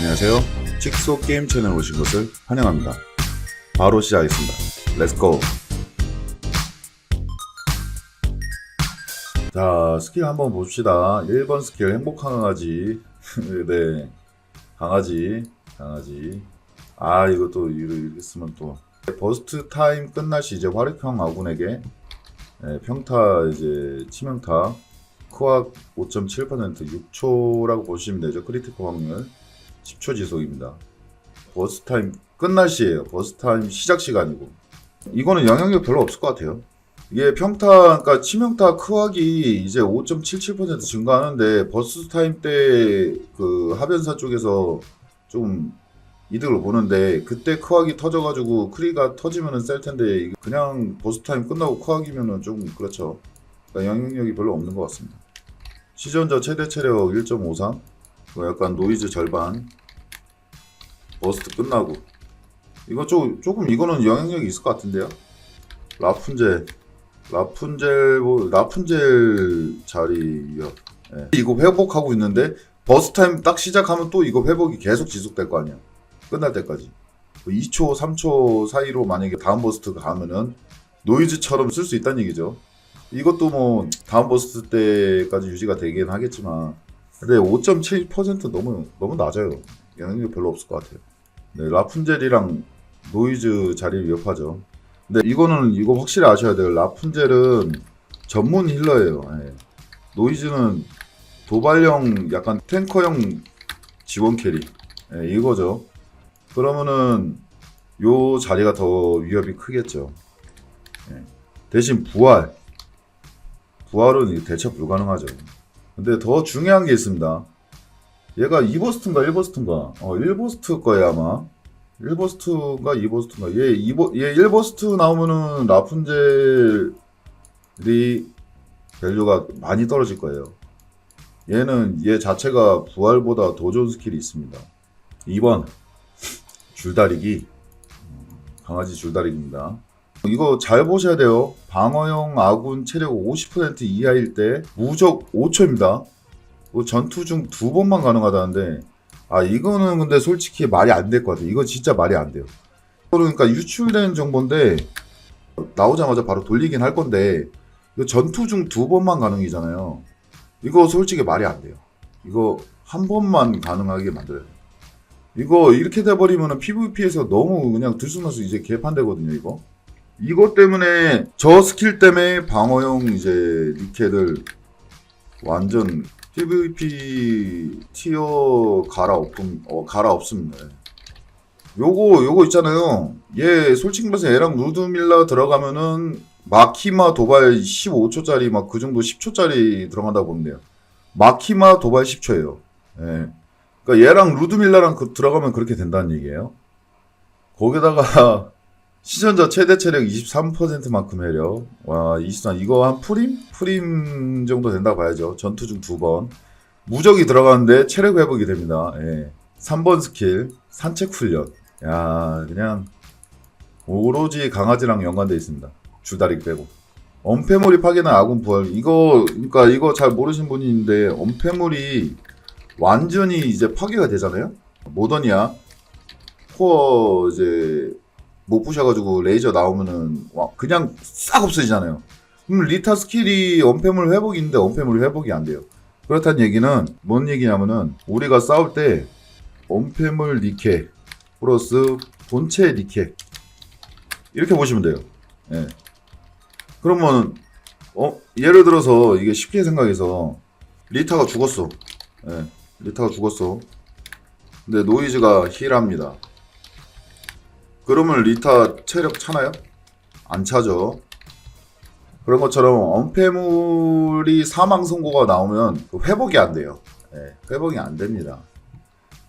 안녕하세요. 칙소 게임 채널 오신 것을 환영합니다. 바로 시작하겠습니다. 렛츠고! 자, 스킬 한번 봅시다. 1번 스킬 행복한 강아지. 네. 강아지. 강아지. 아, 이것도 이렇게 쓰면 또. 버스트 타임 끝날 시 이제 화력형 아군에게 네, 평타 이제 치명타 크악 5.7% 6초라고 보시면 되죠. 크리티컬 확률 10초 지속입니다. 버스 타임 끝날 시에요. 버스 타임 시작 시간이고 이거는 영향력 별로 없을 것 같아요. 이게 평타, 그러니까 치명타 크악이 이제 5.77% 증가하는데 버스 타임 때 그 하변사 쪽에서 좀 이득을 보는데 그때 크악이 터져가지고 크리가 터지면은 셀 텐데 그냥 버스 타임 끝나고 크악이면은 좀 그렇죠. 그러니까 영향력이 별로 없는 것 같습니다. 시전자 최대 체력 1.53, 뭐 약간 노이즈 절반, 버스트 끝나고 이거 조, 조금 이거는 영향력이 있을 것 같은데요. 라푼젤, 라푼젤, 뭐, 라푼젤 자리요. 예. 이거 회복하고 있는데 버스 타임 딱 시작하면 또 이거 회복이 계속 지속될 거 아니야. 끝날 때까지. 2초, 3초 사이로 만약에 다음 버스트가 가면은 노이즈처럼 쓸 수 있다는 얘기죠. 이것도 뭐 다음 버스트 때까지 유지가 되긴 하겠지만 근데 5.7% 너무 너무 낮아요. 영향력 별로 없을 것 같아요. 네, 라푼젤이랑 노이즈 자리 위협하죠. 근데 이거는 이거 확실히 아셔야 돼요. 라푼젤은 전문 힐러예요. 예. 노이즈는 도발형 약간 탱커형 지원 캐리 예, 이거죠. 그러면은 요 자리가 더 위협이 크겠죠. 예. 대신 부활 부활은 대처 불가능하죠. 근데 더 중요한 게 있습니다. 얘가 2버스트인가 1버스트인가? 어, 1버스트 거야 아마. 1버스트인가 2버스트인가? 얘 2버 얘 1버스트 나오면은 라푼젤이 밸류가 많이 떨어질 거예요. 얘는 얘 자체가 부활보다 더 좋은 스킬이 있습니다. 2번 줄다리기 음, 강아지 줄다리기입니다. 이거 잘 보셔야 돼요. 방어용 아군 체력 50% 이하일 때 무적 5초입니다. 뭐 전투 중 두 번만 가능하다는데 아 이거는 근데 솔직히 말이 안 될 것 같아요. 이거 진짜 말이 안 돼요. 그러니까 유출된 정보인데 나오자마자 바로 돌리긴 할 건데 이거 전투 중 두 번만 가능이잖아요. 이거 솔직히 말이 안 돼요. 이거 한 번만 가능하게 만들어야 돼요. 이거 이렇게 돼버리면 PVP에서 너무 그냥 들쑥날쑥 이제 개판되거든요, 이거. 이것 때문에 저 스킬 때문에 방어용 이제 리켓을 완전 PVP 티어 갈아엎음 어 갈아엎습니다. 요거 요거 있잖아요. 얘 솔직히 말해서 얘랑 루드밀라 들어가면은 마키마 도발 15초짜리 막 그 정도 10초짜리 들어간다고 보면 돼요. 마키마 도발 10초예요. 예. 그러니까 얘랑 루드밀라랑 그, 들어가면 그렇게 된다는 얘기예요. 거기다가 시전자 최대 체력 23%만큼 해력. 와, 23. 이거 한 프림? 프림 정도 된다 봐야죠. 전투 중 두 번. 무적이 들어가는데 체력 회복이 됩니다. 예. 3번 스킬. 산책 훈련. 야, 그냥 오로지 강아지랑 연관돼 있습니다. 주다리 빼고. 엄폐물이 파괴나 아군 부활. 이거, 그러니까 이거 잘 모르신 분이 있는데, 엄폐물이 완전히 이제 파괴가 되잖아요? 모던이야. 코어 이제 못 부셔가지고 레이저 나오면은 와, 그냥 싹 없어지잖아요. 그럼 리타 스킬이 언패물 회복이 있는데 언패물 회복이 안 돼요. 그렇다는 얘기는 뭔 얘기냐면은 우리가 싸울 때 언패물 리케 플러스 본체 리케 이렇게 보시면 돼요. 예. 그러면 어 예를 들어서 이게 쉽게 생각해서 리타가 죽었어. 예. 리타가 죽었어. 근데 노이즈가 힐합니다. 그러면 리타 체력 차나요? 안 차죠. 그런 것처럼 언패물이 사망 선고가 나오면 그 회복이 안 돼요. 예, 회복이 안 됩니다.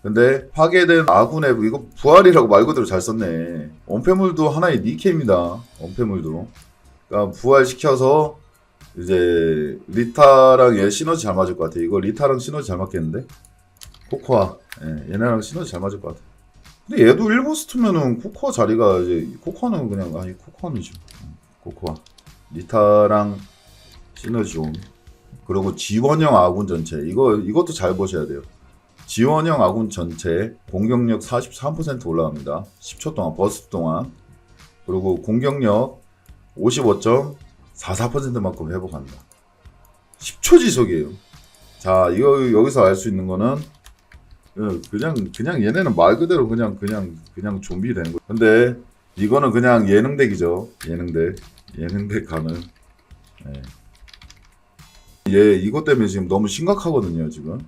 근데 파괴된 아군의 이거 부활이라고 말 그대로 잘 썼네. 언패물도 하나의 니케입니다. 언패물도. 그러니까 부활시켜서 이제 리타랑 얘 시너지 잘 맞을 것 같아. 이거 리타랑 시너지 잘 맞겠는데? 코코아. 예, 얘네랑 시너지 잘 맞을 것 같아. 근데 얘도 1버스트면은 코코아 자리가 이제 코코아는 그냥 아니 음, 코코아 리타랑 시너지 온 그리고 지원형 아군 전체 이거 이것도 잘 보셔야 돼요 지원형 아군 전체 공격력 43% 올라갑니다. 10초 동안 버스트 동안 그리고 공격력 55.44%만큼 회복합니다. 10초 지속이에요. 자, 이거 여기서 알 수 있는 거는 어, 그냥 그냥 얘네는 말 그대로 그냥 그냥 그냥 좀비 되는 거. 근데 이거는 그냥 예능덱이죠. 예능덱. 예능덱 가는. 예. 얘 이것 때문에 지금 너무 심각하거든요, 지금.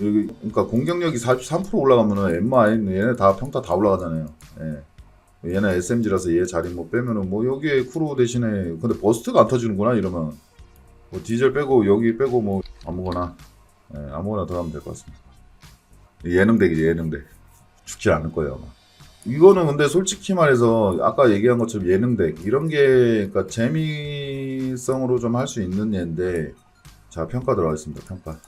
여기 그러니까 공격력이 43% 올라가면은 엠마 얘네 다 평타 다 올라가잖아요. 예. 얘는 SMG라서 얘 자리 뭐 빼면은 뭐 여기에 쿠로 대신에 근데 버스트가 안 터지는구나 이러면 뭐 디젤 빼고 여기 빼고 뭐 아무거나 예, 아무거나 들어가면 될 것 같습니다. 예능덱이지 예능덱 죽지 않을 거예요 아마. 이거는 근데 솔직히 말해서 아까 얘기한 것처럼 예능덱 이런 게 그러니까 재미성으로 좀 할 수 있는 예인데 자 평가 들어가겠습니다 평가.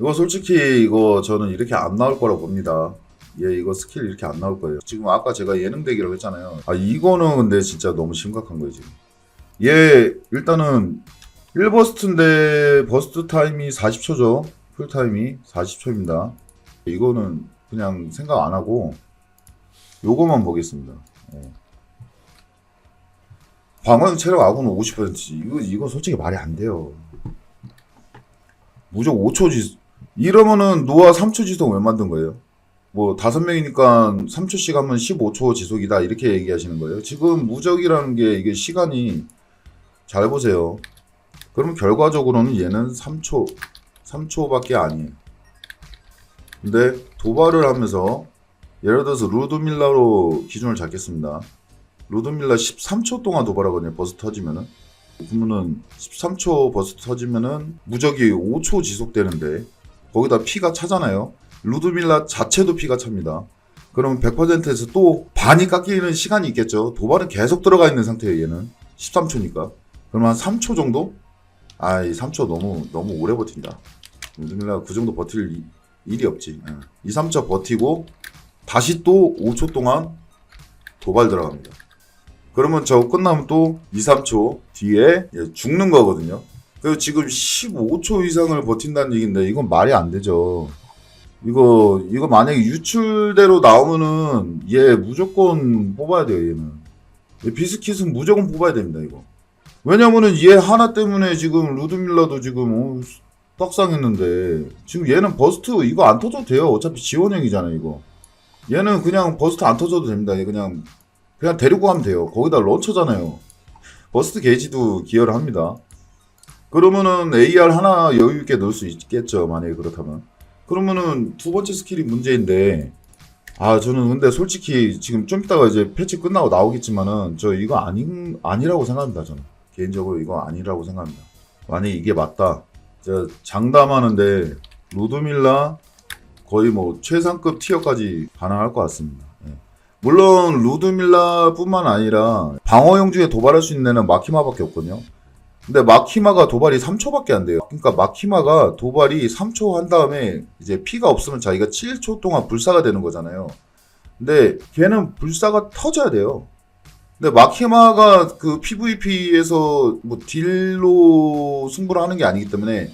이거 솔직히 이거 저는 이렇게 안 나올 거라고 봅니다. 얘 이거 스킬 이렇게 안 나올 거예요. 지금 아까 제가 예능덱이라고 했잖아요. 아 이거는 근데 진짜 너무 심각한 거예요 지금. 얘 일단은 1버스트인데 버스트 타임이 40초죠 풀타임이 40초입니다 이거는 그냥 생각 안 하고 요거만 보겠습니다. 예. 방어형 체력 아군은 50%지. 이거 이거 솔직히 말이 안 돼요. 무조건 5초 지 이러면은 노아 3초 지속 왜 만든 거예요? 뭐 다섯 명이니까 3초씩 하면 15초 지속이다 이렇게 얘기하시는 거예요. 지금 무적이라는 게 이게 시간이 잘 보세요. 그러면 결과적으로는 얘는 3초 3초밖에 아니에요. 근데 도발을 하면서 예를 들어서 루드밀라로 기준을 잡겠습니다. 루드밀라 13초 동안 도발하거든요. 버스 터지면은. 그러면은 13초 버스 터지면은 무적이 5초 지속되는데 거기다 피가 차잖아요. 루드밀라 자체도 피가 찹니다. 그러면 100%에서 또 반이 깎이는 시간이 있겠죠. 도발은 계속 들어가 있는 상태예요. 얘는 13초니까. 그러면 한 3초 정도? 아 이 3초 너무 너무 오래 버틴다. 루드밀라가 그 정도 버틸 이- 일이 없지. 2, 3초 버티고 다시 또 5초 동안 도발 들어갑니다. 그러면 저거 끝나면 또 2, 3초 뒤에 얘 죽는 거거든요. 그리고 지금 15초 이상을 버틴다는 얘기인데 이건 말이 안 되죠. 이거 이거 만약에 유출대로 나오면은 얘 무조건 뽑아야 돼요 얘는. 얘 비스킷은 무조건 뽑아야 됩니다 이거. 왜냐면은 얘 하나 때문에 지금 루드밀라도 지금 어, 떡상했는데 지금 얘는 버스트 이거 안 터져도 돼요. 어차피 지원형이잖아요 이거. 얘는 그냥 버스트 안 터져도 됩니다. 얘 그냥 그냥 데리고 가면 돼요. 거기다 런처잖아요. 버스트 게이지도 기여를 합니다. 그러면은 AR 하나 여유 있게 넣을 수 있겠죠. 만약에 그렇다면. 그러면은 두 번째 스킬이 문제인데 아 저는 근데 솔직히 지금 좀 이따가 이제 패치 끝나고 나오겠지만은 저 이거 아닌 아니라고 생각합니다. 저는 개인적으로 이거 아니라고 생각합니다. 만약에 이게 맞다. 제가 장담하는데 루드밀라 거의 뭐 최상급 티어까지 가능할 것 같습니다. 예. 물론 루드밀라뿐만 아니라 방어용 중에 도발할 수 있는 애는 마키마밖에 없거든요. 근데 마키마가 도발이 3초밖에 안 돼요. 그러니까 마키마가 도발이 3초 한 다음에 이제 피가 없으면 자기가 7초 동안 불사가 되는 거잖아요. 근데 걔는 불사가 터져야 돼요. 근데 마키마가 그 PVP에서 뭐 딜로 승부를 하는 게 아니기 때문에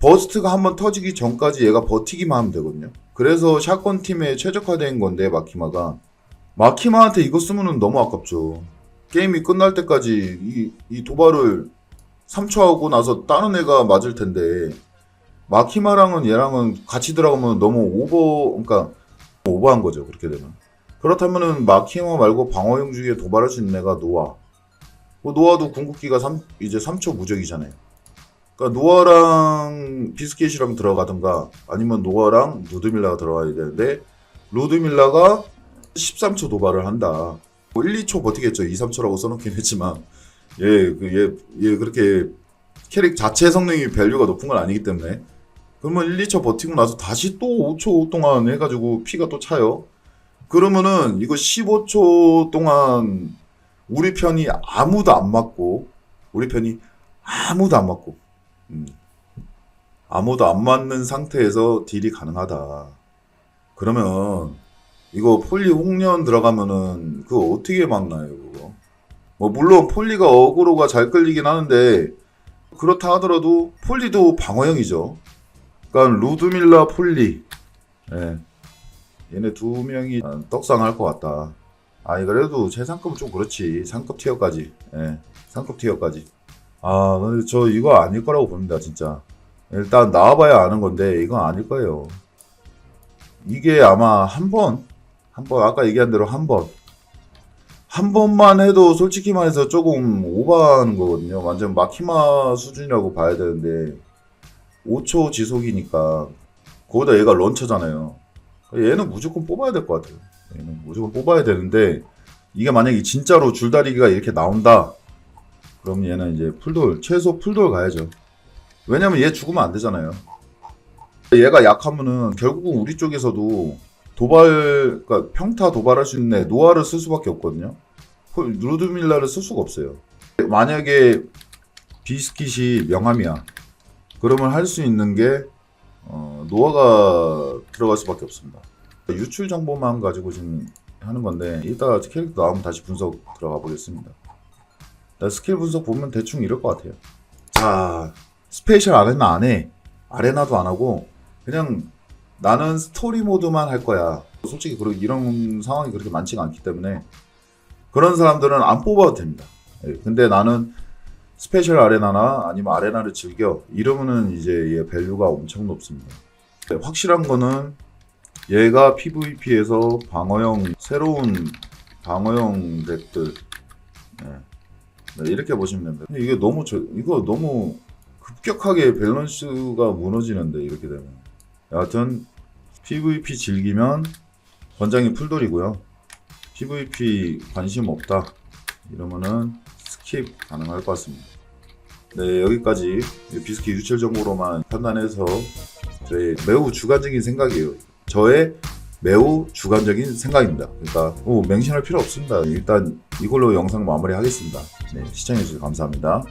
버스트가 한번 터지기 전까지 얘가 버티기만 하면 되거든요. 그래서 샷건 팀에 최적화된 건데 마키마가 마키마한테 이거 쓰면은 너무 아깝죠. 게임이 끝날 때까지 이, 이 도발을 3초 하고 나서 다른 애가 맞을 텐데 마키마랑은 얘랑은 같이 들어가면 너무 오버 그러니까 오버한 거죠 그렇게 되면 그렇다면은 마키마 말고 방어용 중에 도발할 수 있는 애가 노아 뭐 노아도 궁극기가 3, 이제 3초 무적이잖아요 그러니까 노아랑 비스켓이랑 들어가든가 아니면 노아랑 루드밀라가 들어가야 되는데 루드밀라가 13초 도발을 한다. 뭐 1, 2초 버티겠죠. 2, 3초라고 써놓긴 했지만. 예, 그, 얘, 얘 그렇게 캐릭 자체 성능이 밸류가 높은 건 아니기 때문에. 그러면 1, 2초 버티고 나서 다시 또 5초 동안 해가지고 피가 또 차요. 그러면은 이거 15초 동안 우리 편이 아무도 안 맞고 우리 편이 아무도 안 맞고 음, 아무도 안 맞는 상태에서 딜이 가능하다. 그러면 이거 폴리 홍련 들어가면은 그거 어떻게 막나요 그거? 뭐 물론 폴리가 어그로가 잘 끌리긴 하는데 그렇다 하더라도 폴리도 방어형이죠. 그러니까 루드밀라 폴리. 예. 얘네 두 명이 떡상할 것 같다. 아니 그래도 최상급은 좀 그렇지. 상급 티어까지. 예. 상급 티어까지. 아, 저 이거 아닐 거라고 봅니다, 진짜. 일단 나와봐야 아는 건데 이건 아닐 거예요. 이게 아마 한 번, 한 번, 아까 얘기한 대로 한 번. 한 번만 해도 솔직히 말해서 조금 오버하는 거거든요. 완전 마키마 수준이라고 봐야 되는데 5초 지속이니까 거기다 얘가 런처잖아요. 얘는 무조건 뽑아야 될 것 같아요. 얘는 무조건 뽑아야 되는데 이게 만약에 진짜로 줄다리기가 이렇게 나온다. 그럼 얘는 이제 풀돌 최소 풀돌 가야죠. 왜냐면 얘 죽으면 안 되잖아요. 얘가 약하면은 결국은 우리 쪽에서도 도발, 그러니까 평타 도발할 수 있는 애, 노아를 쓸 수밖에 없거든요. 폴- 루드밀라를 쓸 수가 없어요. 만약에 비스킷이 명함이야. 그러면 할 수 있는 게 어, 노아가 들어갈 수밖에 없습니다. 유출 정보만 가지고 지금 하는 건데 이따 캐릭터 나오면 다시 분석 들어가 보겠습니다. 스킬 분석 보면 대충 이럴 것 같아요. 자, 스페셜 아레나 안 해. 아레나도 안 하고 그냥 나는 스토리 모드만 할 거야. 솔직히 그런 이런 상황이 그렇게 많지가 않기 때문에 그런 사람들은 안 뽑아도 됩니다. 예, 근데 나는 스페셜 아레나나 아니면 아레나를 즐겨 이러면은 이제 얘 밸류가 엄청 높습니다. 네, 확실한 거는 얘가 PVP에서 방어형 새로운 방어형 덱들 예, 네, 이렇게 보시면 됩니다. 이게 너무 저, 이거 너무 급격하게 밸런스가 무너지는데 이렇게 되면 여하튼 PVP 즐기면 권장이 풀돌이고요. PVP 관심 없다 이러면은 스킵 가능할 것 같습니다. 네 여기까지 비스킷 유출 정보로만 판단해서 저의 매우 주관적인 생각이에요. 저의 매우 주관적인 생각입니다. 그러니까 뭐 맹신할 필요 없습니다. 일단 이걸로 영상 마무리하겠습니다. 네, 시청해주셔서 감사합니다.